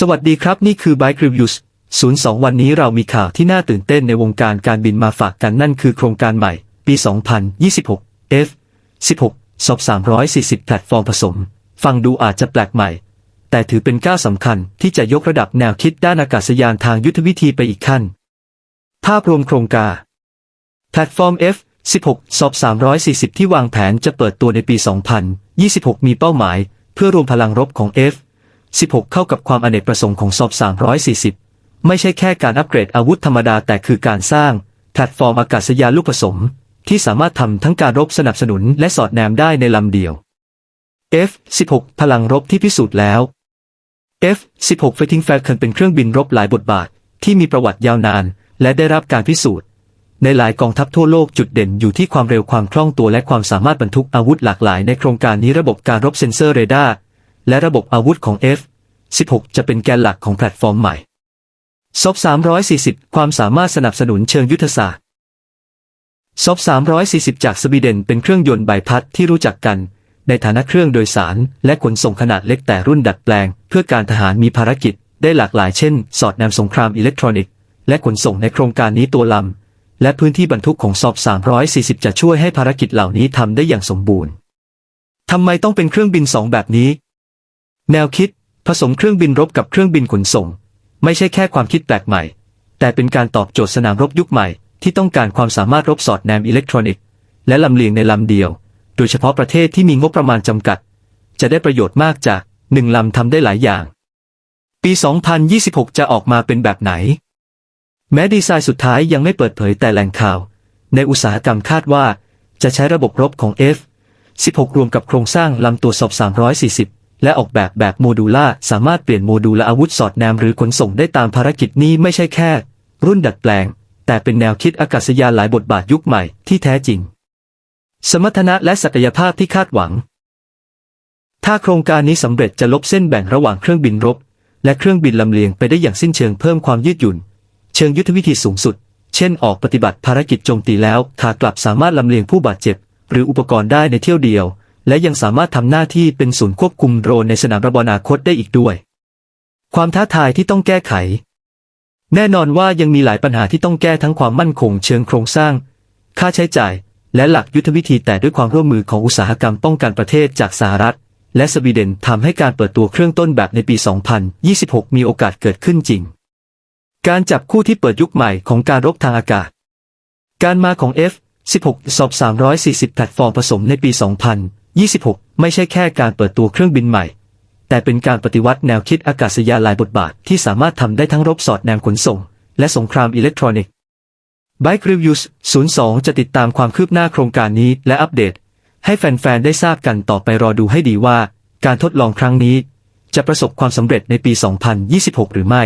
สวัสดีครับนี่คือ Bike Reviews 02 วันนี้เรามีข่าวที่น่าตื่นเต้นในวงการการบินมาฝากกันนั่นคือโครงการใหม่ ปี 2026 F 16 สอบ 340 แพลตฟอร์มผสม ฟังดูอาจจะแปลกใหม่ แต่ถือเป็นก้าวสำคัญที่จะยกระดับแนวคิดด้านอากาศยานทางยุทธวิธีไปอีกขั้น ภาพรวมโครงการ แพลตฟอร์ม F 16 สอบ 340 ที่วางแผนจะเปิดตัวในปี 2026 มีเป้าหมาย เพื่อรวมพลังรบของ F 16 เข้ากับความอเนกประสงค์ของสอบ340 ไม่ใช่แค่การอัปเกรดอาวุธธรรมดาแต่คือการสร้าง แพลตฟอร์มอากาศยานลูกผสม ที่สามารถทำทั้งการรบสนับสนุนและสอดแนมได้ในลำเดียว F 16 พลังรบที่พิสูจน์แล้ว F 16 Fighting Falcon เป็นเครื่องบินรบหลายบทบาท ที่มีประวัติยาวนาน และได้รับการพิสูจน์ ในหลายกองทัพทั่วโลกจุดเด่นอยู่ที่ความเร็วความคล่องตัวและความสามารถบรรทุกอาวุธหลากหลายในโครงการนี้ระบบการรบเซ็นเซอร์เรดาร์ และระบบอาวุธของ F 16 จะเป็นแกนหลักของแพลตฟอร์มใหม่ซบ340 ความสามารถสนับสนุนเชิงยุทธศาสตร์ซบ340 จากสวีเดนเป็นเครื่องยนต์ใบพัดที่รู้จักกัน ในฐานะเครื่องโดยสารและขนส่งขนาดเล็กแต่รุ่นดัดแปลง เพื่อการทหารมีภารกิจได้หลากหลายเช่น สอดแนมสงครามอิเล็กทรอนิกส์และขนส่งในโครงการนี้ตัวลำ และพื้นที่บรรทุกของซอบ340 จะช่วยให้ภารกิจเหล่านี้ทำได้อย่างสมบูรณ์ทำไมต้องเป็นเครื่องบินสองแบบนี้ แนวคิด ผสมเครื่องบินรบกับเครื่องบินขนส่ง ไม่ใช่แค่ความคิดแปลกใหม่ แต่เป็นการตอบโจทย์สนามรบยุคใหม่ ที่ต้องการความสามารถรบสอดแนมอิเล็กทรอนิกส์ และลำเลียงในลำเดียว โดยเฉพาะประเทศที่มีงบประมาณจำกัด จะได้ประโยชน์มากจากหนึ่งลำทำได้หลายอย่าง ปี 2026 จะออกมาเป็นแบบไหน แม้ดีไซน์สุดท้ายยังไม่เปิดเผยแต่แหล่งข่าว ในอุตสาหกรรมคาดว่า จะใช้ระบบรบของ F 16 รวมกับโครงสร้างลำตัวสอบ340 และออกแบบแบบโมดูล่าสามารถเปลี่ยนโมดูลและอาวุธสอดแนมหรือขนส่งได้ตามภารกิจนี้ไม่ใช่แค่ รุ่นดัดแปลง แต่เป็นแนวคิดอากาศยานหลายบทบาทยุคใหม่ที่แท้จริง สมรรถนะและศักยภาพที่คาดหวัง ถ้าโครงการนี้สำเร็จจะลบเส้นแบ่งระหว่างเครื่องบินรบ และเครื่องบินลำเลียงไปได้อย่างสิ้นเชิงเพิ่มความยืดหยุ่น เชิงยุทธวิธีสูงสุด เช่น ออกปฏิบัติภารกิจโจมตีแล้วขากลับสามารถลำเลียงผู้บาดเจ็บ หรืออุปกรณ์ได้ในเที่ยวเดียว และยังสามารถทำหน้าที่เป็นศูนย์ควบคุมโดรนในสนามรบอนาคตได้อีกด้วย ความท้าทายที่ต้องแก้ไข แน่นอนว่ายังมีหลายปัญหาที่ต้องแก้ทั้งความมั่นคงเชิงโครงสร้าง ค่าใช้จ่าย และหลักยุทธวิธีแต่ด้วยความร่วมมือของอุตสาหกรรมป้องกันประเทศจากสหรัฐ และสวีเดนทำให้การเปิดตัวเครื่องต้นแบบในปี 2026 มีโอกาสเกิดขึ้นจริง การจับคู่ที่เปิดยุคใหม่ของการรบทางอากาศ การมาของ F 16 สอบ 340 แพลตฟอร์มผสมในปี 2000 26 ไม่ใช่แค่การเปิดตัวเครื่องบินใหม่ แต่เป็นการปฏิวัติแนวคิดอากาศยานหลายบทบาทที่สามารถทำได้ทั้งรบสอดแนมขนส่ง และสงครามอิเล็กทรอนิกส์ Bike Reviews 02 จะติดตามความคืบหน้าโครงการนี้และอัปเดต ให้แฟนๆ ได้ทราบกันต่อไปรอดูให้ดีว่า การทดลองครั้งนี้ จะประสบความสำเร็จในปี 2026 หรือไม่